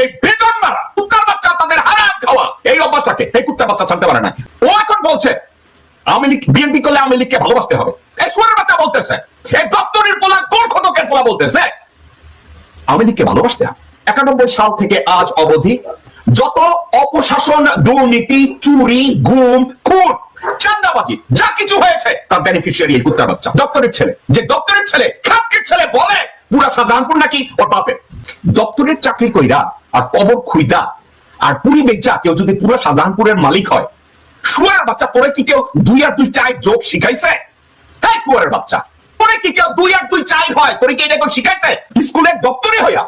এই বাচ্চা তাদের হারাম খাওয়া। এই অভ্যাসটাকে এই বাচ্চা ছাড়তে পারে না। ও এখন বলছে আওয়ামী লীগ বিএনপি করলে আওয়ামী লীগকে ভালোবাসতে হবে। বাচ্চা বলতেছে দপ্তরের পোলা পোলা বলতেছে? আওয়ামী লীগকে ভালোবাসতে হবে। একানব্বই সাল থেকে আজ অবধি যত অপশাসন, দুর্নীতি, চুরি, গুম, খুন চান্দাবাজি যা কিছু হয়েছে, তার বেনিফিশিয়ারি কুত্তার বাচ্চা। দপ্তরের ছেলে। যে দপ্তরের ছেলে ছেলে বলে পুরা শাহজাহানপুর নাকি ওর বাপের? দপ্তরের চাকরি কইরা আর কবর খুইদা আর পুরি বেচা কেউ যদি পুরো শাহজাহানপুরের মালিক হয়, শুয়ার বাচ্চা তোরে কি কেউ দুই আর দুই চার যোগ শিখাইছে? হ্যাঁ শুয়ারের বাচ্চা। কি কেউ দুই আর দুই চাই হয় তোরে কি এটা কেউ শিখাইছে? স্কুলের দপ্তরে হইয়া।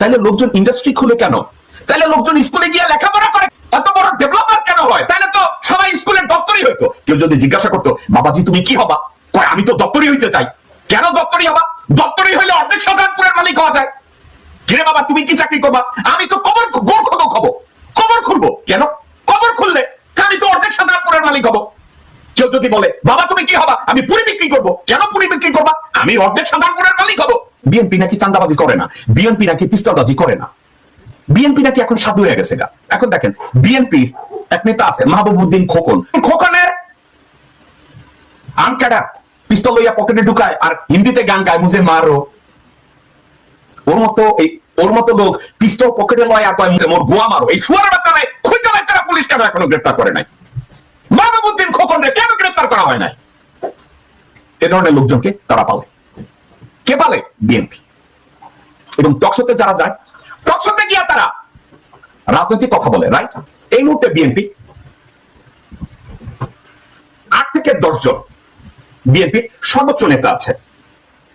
তাহলে লোকজন ইন্ডাস্ট্রি খুলে কেন? তাহলে লোকজন স্কুলে গিয়ে লেখাপড়া করে। এত বড় ডেভেলপার কেন হয়? তাহলে তো সবাই স্কুলের দপ্তরই হইতো। কেউ যদি জিজ্ঞাসা করতো, বাবাজি, তুমি কি হবা? আমি তো দপ্তরই হইতে চাই। কেন দপ্তরই হবা? দপ্তরই হইলে অর্ধেক সাধারণপুরের মালিক হওয়া যায়। কিরে বাবা, তুমি কি চাকরি করবা? আমি তো কবর গোর খবর খবো। কবর খুলবো। কেন? কবর খুললে আমি তো অর্ধেক সাধারণপুরের মালিক হব। কেউ যদি বলে, বাবা, তুমি কি হবা? আমি পুরি বিক্রি করব। কেন পুরি বিক্রি করবা? আমি অর্ধেক সাধারণপুরের মালিক হব। বিএনপি নাকি চান্দাবাজি করে না? বিএনপি নাকি পিস্তলবাজি করে না? বিএনপি নাকি এখন সাধু হয়ে গেছে গা। এখন দেখেন বিএনপি এক নেতা আছে মাহবুবুদ্দিন খোকন। খোকনের আনকাটা পিস্তল লইয়া পকেটে ঢুকায় আর হিন্দিতে গান গায়, মুঝে মারো। ওর মতো এই ওর মতো লোক পিস্তল পকেটে লয় আর কয়, মোর গোয়া মারো। এই শুয়ারের বাচ্চারা খুঁজে বের করা পুলিশ কেন এখনও গ্রেফতার করে নাই। মাহবুবুদ্দিন খোকনরে কেন গ্রেফতার করা হয় নাই? এ ধরনের লোকজনকে তারা পালে। কে পালে? বিএনপি। এবং টকশোতে যারা যায়, টকশোতে গিয়া তারা রাজনৈতিক কথা বলে রাইট এই মুহূর্তে বিএনপি আট থেকে দশ জন বিএনপির সর্বোচ্চ নেতা আছে,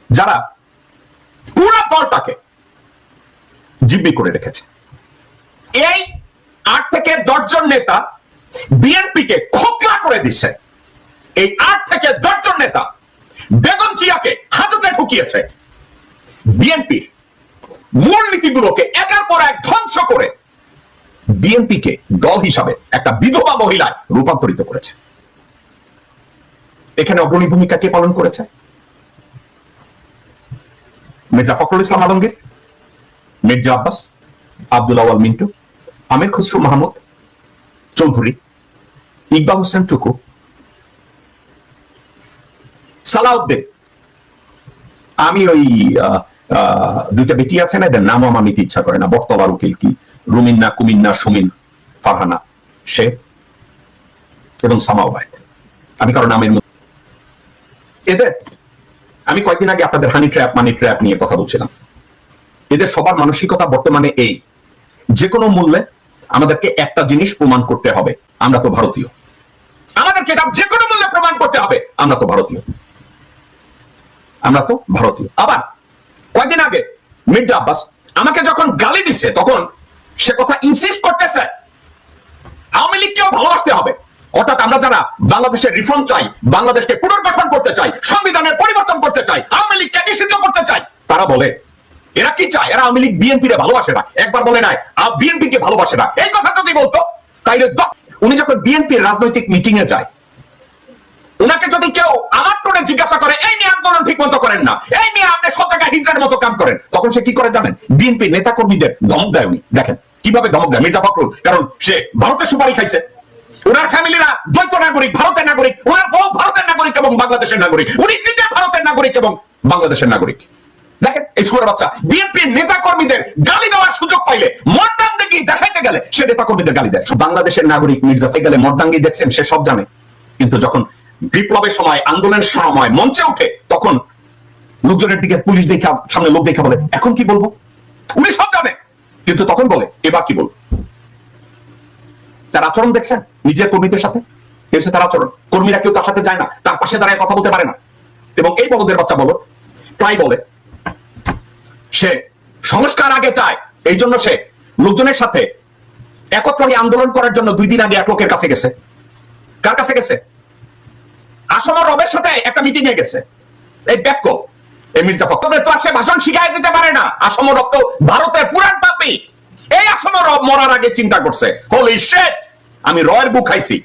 যারা পুরো দলটাকে জিম্মি করে রেখেছে। এই আট থেকে দশজন নেতা বিএনপিকে খোকলা করে দিচ্ছে। এই আট থেকে দশজন নেতা বেগম জিয়াকে হাজতে ঢুকিয়েছে বিএনপির মূল নীতিগুলোকে একের পর এক ধ্বংস করে বিএনপিকে দল হিসাবে একটা বিধবা মহিলায় রূপান্তরিত করেছে। এখানে অগ্রণী ভূমিকা কে পালন করেছে? মির্জা ফখরুল ইসলাম আলমগীর। মির্জা আব্বাস, আব্দুল আওয়াল মিন্টু, আমির খুসরু মাহমুদ, চৌধুরী, ইকবাল হোসেন টুকু, সালাউদ্দিন। আমি ওই দুইটা বেটি আছে না, এদের নামও আমার নিতে ইচ্ছা করে না। বক্তবার উকিল কি? রুমিন্না, কুমিন্না, সুমিন, ফারহানা, সে এবং সামাওবায়দ আমি কারণ নামের এদের আমি কয়েকদিন আগে আপনাদের হানি ট্র্যাপ মানি ট্র্যাপ নিয়ে কথা বলছিলাম। এদের সবার মানসিকতা বর্তমানে এই। যে কোনো মূল্যে আমাদেরকে একটা জিনিস প্রমাণ করতে হবে, আমরা তো ভারতীয়। আমাদেরকে এটা যে কোনো মূল্যে প্রমাণ করতে হবে, আমরা তো ভারতীয়। আমরা তো ভারতীয়। আবার কয়েকদিন আগে মির্জা আব্বাস আমাকে যখন গালি দিছে, তখন সে কথা ইনসিস্ট করতেছে, আওয়ামী লীগকেও ভালোবাসতে হবে। অর্থাৎ আমরা যারা বাংলাদেশের রিফর্ম চাই, বাংলাদেশকে পুনর্গঠন করতে চাই, সংবিধানের পরিবর্তন করতে চাই, আওয়ামী লীগকে নিষিদ্ধ করতে চাই, তারা বলে এরা কি চায়? এরা আওয়ামী লীগ বিএনপি রে ভালোবাসে না। একবার বলে নাই বিএনপি কে ভালোবাসে না। এই কথা যদি বলতো, তাইলে উনি যখন বিএনপির রাজনৈতিক মিটিং এ যায় ওনাকে যদি কেউ আমার টোনে জিজ্ঞাসা করে, এই নিয়ে আন্দোলন ঠিক মতো করেন না, এই নিয়ে আপনি জায়গায় হিংসার মতো কাম করেন, তখন সে কি করে জানেন? বিএনপি নেতা কর্মীদের ধমক দেয় উনি। দেখেন, কীভাবে ধমক দেয়? মির্জা ফখরুল, কারণ সে ভারতের সুপারি খাইছে। ওনার ফ্যামিলিরা দ্বৈত নাগরিক, ভারতের নাগরিক ওনার বউ ভারতের নাগরিক এবং বাংলাদেশের নাগরিক। উনি নিজে ভারতের নাগরিক এবং বাংলাদেশের নাগরিক। দেখেন, এই সুরের বাচ্চা। বিএনপির নেতা কর্মীদের গালি দেওয়ার সুযোগ পাইলে মর্দাঙ্গি দেখাইতে গেলে সে নেতা কর্মীদের গালি দেয়। বাংলাদেশের নাগরিক মির্জা গেলে মর্দাঙ্গি দেখছেন, সে সব জানে। কিন্তু যখন বিপ্লবের সময়, আন্দোলনের সময় মঞ্চে উঠে, তখন লোকজনের দিকে পুলিশ দেখা, সামনে লোক দেখা বলে, এখন কি বলব? উনি সব জানে। কিন্তু তখন বলে, এবার কি বলব? তার আচরণ দেখছেন নিজের কর্মীদের সাথে? হচ্ছে তার আচরণ। কর্মীরা কেউ তার সাথে যায় না, তার পাশে দাঁড়ায় কথা বলতে পারে না। এবং এই বলদের বাচ্চা বলো, প্রায় বলে সে সংস্কার আগে চায়। এই জন্য সে লোকজনের সাথে একত্র আন্দোলন করার জন্য দুই দিন আগে এক লোকের কাছে গেছে। কার কাছে গেছে? আসম রবের সাথে একটা মিটিং এ গেছে। এই ব্যাক্য, এই মির্জা ফখর তো আর সে ভাষণ শিখাই দিতে পারে না। আসম রব তো ভারতের পাপি। এই আসম রব মরার আগে চিন্তা করছে। হোলি শেট আমি রয়ের বুক খাইছি।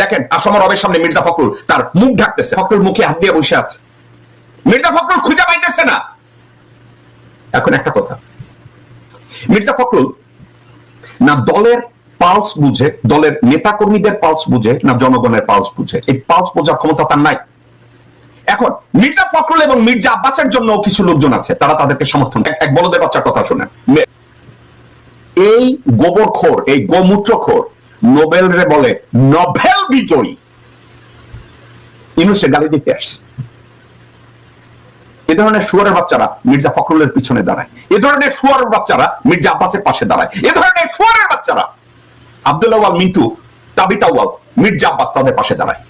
দেখেন, আসম রবের সামনে মির্জা ফখরুল তার মুখ ঢাকতেছে। ফখরুল মুখে হাত দিয়ে বসে আছে। মির্জা ফখরুল খুঁজে পাইতেছে না। এখন একটা কথা। মির্জা ফখরুল না দলের পালস বুঝে, দলের নেতা কর্মীদের পালস বুঝে, না জনগণের পালস বুঝে। এই পালস বোঝার ক্ষমতা তার নাই। এখন মির্জা ফখরুল এবং মির্জা আব্বাসের জন্য কিছু লোকজন আছে, তারা তাদেরকে সমর্থন এক- বলদের বাচ্চার কথা শুনেন এই গোবরখোর এই গোমূত্রখোর নোবেল রে বলে, নোবেল বিজয়ী। ইনুসে গালি দিতে আসছে। এ ধরনের শুয়ারের বাচ্চারা মির্জা ফখরুলের পিছনে দাঁড়ায়। এ ধরনের শুয়ারের বাচ্চারা মির্জা আব্বাসের পাশে দাঁড়ায়। এ ধরনের শুয়ারের বাচ্চারা আব্দুল্লাহ মিন্টু, তাবিতা ওয়াল মির্জা আব্বাস তাদের পাশে দাঁড়ায়।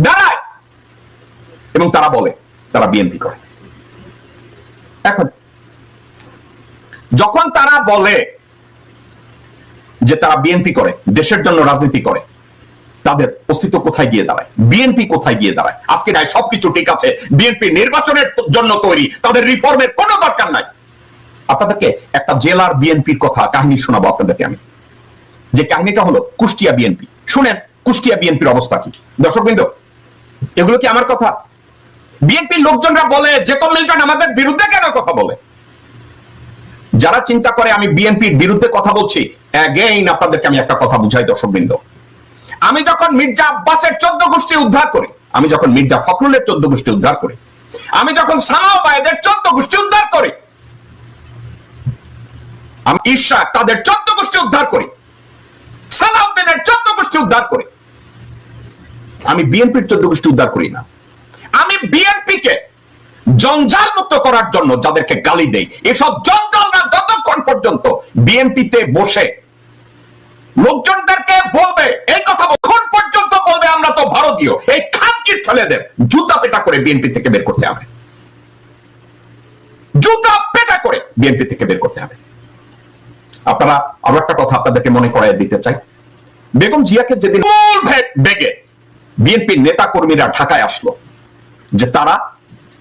দাঁড়ায়! এবং তারা বলে, তারা বিএনপি করে। এখন, যখন তারা বলে যে তারা বিএনপি করে, দেশের জন্য রাজনীতি করে তাদের অস্তিত্ব কোথায় গিয়ে দাঁড়ায়? বিএনপি কোথায় গিয়ে দাঁড়ায়? আজকে নাই, সবকিছু ঠিক আছে। বিএনপি নির্বাচনের জন্য তৈরি। তাদের রিফর্মের কোনো দরকার নাই। আপনাদেরকে একটা জেলার বিএনপির কথা, কাহিনী শোনাবো আপনাদেরকে আমি। যে কাহিনীটা হলো কুষ্টিয়া বিএনপি। শুনেন, কুষ্টিয়া বিএনপির অবস্থা কি? দর্শকবৃন্দ, এগুলো কি আমার কথা? বিএনপির লোকজনরা বলে যে মিল্টন আমাদের বিরুদ্ধে কেন কথা বলে? যারা চিন্তা করে আমি বিএনপির বিরুদ্ধে কথা বলছি অ্যাগেইন আপনাদেরকে আমি একটা কথা বুঝাই, দর্শকবৃন্দ। আমি যখন মির্জা আব্বাসের চোদ্দ গোষ্ঠী উদ্ধার করি, আমি যখন মির্জা ফখরুলের চোদ্দ গোষ্ঠী উদ্ধার করি, আমি যখন সামাওবায়দের চোদ্দ গোষ্ঠী উদ্ধার করি, আমি ঈর্ষা তাদের চোদ্দ গোষ্ঠী উদ্ধার করি, সালাউদ্দিনের চোদ্দ গোষ্ঠী উদ্ধার করি, আমি বিএনপির চোদ্দ গোষ্ঠী উদ্ধার করি না। আমি বিএনপি কে জঞ্জাল মুক্ত করার জন্য যাদেরকে গালি দেই, এসব জঞ্জালরা যতক্ষণ পর্যন্ত বিএনপিতে বসে, লোকজনদেরকে বলবে এই কথা কখন পর্যন্ত বলবে আমরা তো ভারতীয়। এই খানকির ছেলেদের জুতা পেটা করে বিএনপি থেকে বের করতে হবে। জুতা পেটা করে বিএনপি থেকে বের করতে হবে। আপনারা আরও একটা কথা আপনাদেরকে মনে করাই দিতে চাই। বেগম জিয়াকে যেদিন বেগে বিএনপির নেতা কর্মীরা ঢাকায় আসলো, যে তারা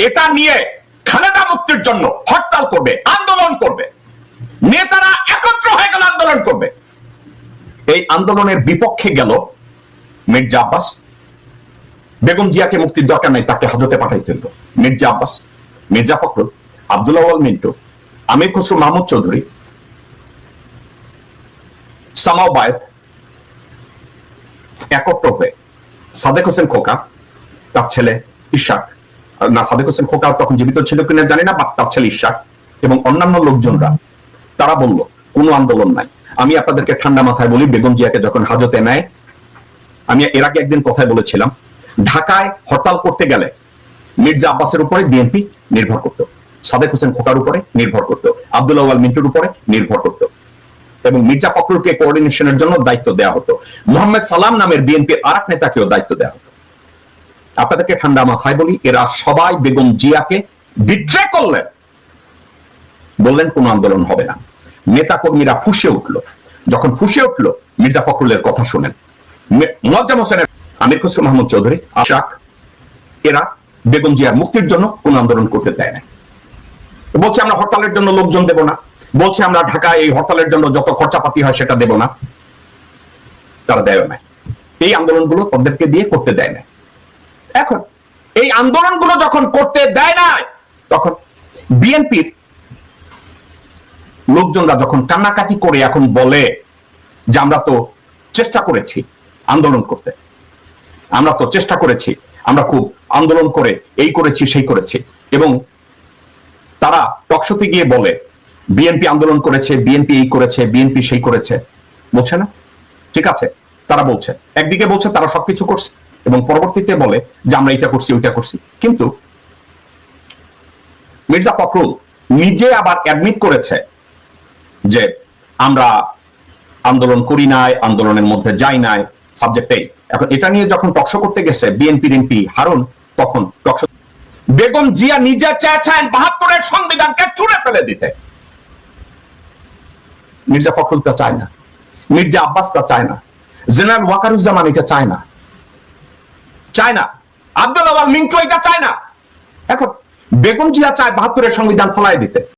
এটা নিয়ে খালেদা মুক্তির জন্য হরতাল করবে, আন্দোলন করবে। নেতারা একত্র হয়ে গেল, আন্দোলন করবে। এই আন্দোলনের বিপক্ষে গেল মির্জা আব্বাস, বেগম জিয়াকে মুক্তির দরকার নাই, তাকে হাজতে পাঠাইতে হইল মির্জা আব্বাস, মির্জা ফখরুল আব্দুল্লাহ মিন্টু, আমির খসরু মাহমুদ চৌধুরী, সামাও বায়েত একত্র হয়ে সাদেক হোসেন খোকা, তার ছেলে ইশাক। না, সাদেক হোসেন খোকা তখন জীবিত ছিল কিনা জানি না বা তার ছেলে ইশাক এবং অন্যান্য লোকজনরা, তারা বলল, কোনো আন্দোলন নাই। আমি আপনাদেরকে ঠান্ডা মাথায় বলি, বেগম জিয়াকে যখন হাজতে নেয় আমি এর আগে একদিন কথায় বলেছিলাম, ঢাকায় হরতাল করতে গেলে মির্জা আব্বাসের উপরে বিএনপি নির্ভর করত, সাদেক হোসেন খোকার উপরে নির্ভর করত আব্দুল্লাহ মিন্টুর উপরে নির্ভর করত এবং মির্জা ফখরুলকে কোঅর্ডিনেশনের জন্য দায়িত্ব দেওয়া হতো। মোহাম্মদ সালাম নামের বিএনপির আর এক নেতাকেও দায়িত্ব দেওয়া হতো। আপনাদেরকে ঠান্ডা মাথায় বলি, এরা সবাই বেগম জিয়াকে বিট্রে করলেন। বললেন, কোনো আন্দোলন হবে না। নেতা কর্মীরা ফুসে উঠল। যখন ফুসে উঠল, মির্জা ফখরুলের কথা শুনেন। মোয়াজ্জেম হোসেনের আমির খসরু মাহমুদ চৌধুরী আশাক এরা বেগম জিয়ার মুক্তির জন্য কোন আন্দোলন করতে দেয় না বলছে, আমরা হরতালের জন্য লোকজন দেব না। বলছে, আমরা ঢাকায় এই হরতালের জন্য যত খরচাপাতি হয় সেটা দেব না। তারা দেয় না এই আন্দোলনগুলো তাদেরকে দিয়ে করতে দেয় না এখন এই আন্দোলনগুলো যখন করতে দেয় না তখন বিএনপির লোকজনরা যখন কান্নাকাটি করে এখন বলে যে, আমরা তো চেষ্টা করেছি আন্দোলন করতে। আমরা তো চেষ্টা করেছি, আমরা খুব আন্দোলন করে এই করেছি, সেই করেছি। এবং তারা টকশোতে গিয়ে বলে, বিএনপি আন্দোলন করেছে, বিএনপি এই করেছে, বিএনপি সেই করেছে। বলছে না? ঠিক আছে, তারা বলছে। একদিকে বলছে তারা সবকিছু করছে এবং পরবর্তীতে বলে যে আমরা এটা করছি, ওইটা করছি। কিন্তু মির্জা ফখরুল নিজে আবার অ্যাডমিট করেছে যে আমরা আন্দোলন করি নাই, আন্দোলনের মধ্যে যাই নাই। সাবজেক্টেই এখন এটা নিয়ে যখন টকশো করতে গেছে বিএনপি এমপি হারুন, তখন টকশো বেগম জিয়া নিজে চেয়েছেন বাহাত্তরের সংবিধানকে চুড়ে ফেলে দিতে। মির্জা ফখরুল তা চায় না। মির্জা আব্বাস তা চায় না। জেনারেল ওয়াকারুজ্জামান এটা চায় না। চায় না। আব্দুল আওয়াল মিন্টু এটা চায় না। এখন বেগম জিয়া চায় বাহাত্তরের সংবিধান ফলাই দিতে।